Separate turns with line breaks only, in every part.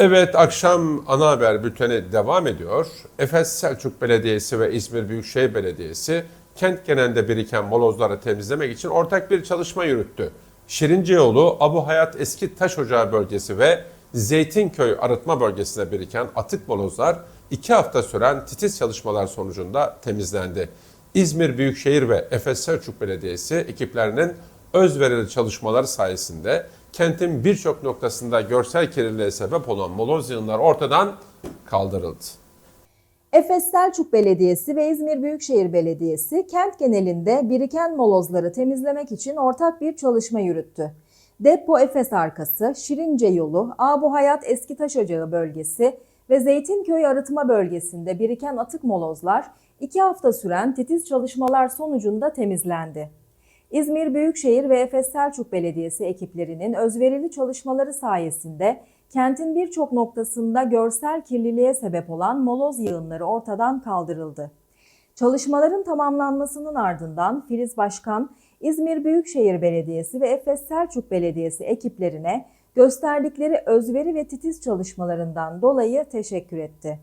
Evet akşam ana haber bülteni devam ediyor. Efes Selçuk Belediyesi ve İzmir Büyükşehir Belediyesi kent genelinde biriken molozları temizlemek için ortak bir çalışma yürüttü. Şirinceoğlu, Abu Hayat Eski Taş Ocağı bölgesi ve Zeytinköy Arıtma bölgesine biriken atık molozlar iki hafta süren titiz çalışmalar sonucunda temizlendi. İzmir Büyükşehir ve Efes Selçuk Belediyesi ekiplerinin özverili çalışmaları sayesinde kentin birçok noktasında görsel kirliliğe sebep olan moloz yığınları ortadan kaldırıldı.
Efes Selçuk Belediyesi ve İzmir Büyükşehir Belediyesi kent genelinde biriken molozları temizlemek için ortak bir çalışma yürüttü. Depo Efes arkası, Şirince yolu, Abu Hayat Eski Taş Ocağı bölgesi ve Zeytinköy Arıtma bölgesinde biriken atık molozlar iki hafta süren titiz çalışmalar sonucunda temizlendi. İzmir Büyükşehir ve Efes Selçuk Belediyesi ekiplerinin özverili çalışmaları sayesinde kentin birçok noktasında görsel kirliliğe sebep olan moloz yığınları ortadan kaldırıldı. Çalışmaların tamamlanmasının ardından Filiz Başkan, İzmir Büyükşehir Belediyesi ve Efes Selçuk Belediyesi ekiplerine gösterdikleri özveri ve titiz çalışmalarından dolayı teşekkür etti.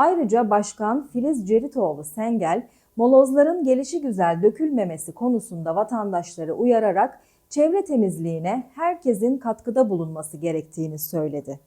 Ayrıca Başkan Filiz Ceritoğlu Sengel, molozların gelişi güzel dökülmemesi konusunda vatandaşları uyararak çevre temizliğine herkesin katkıda bulunması gerektiğini söyledi.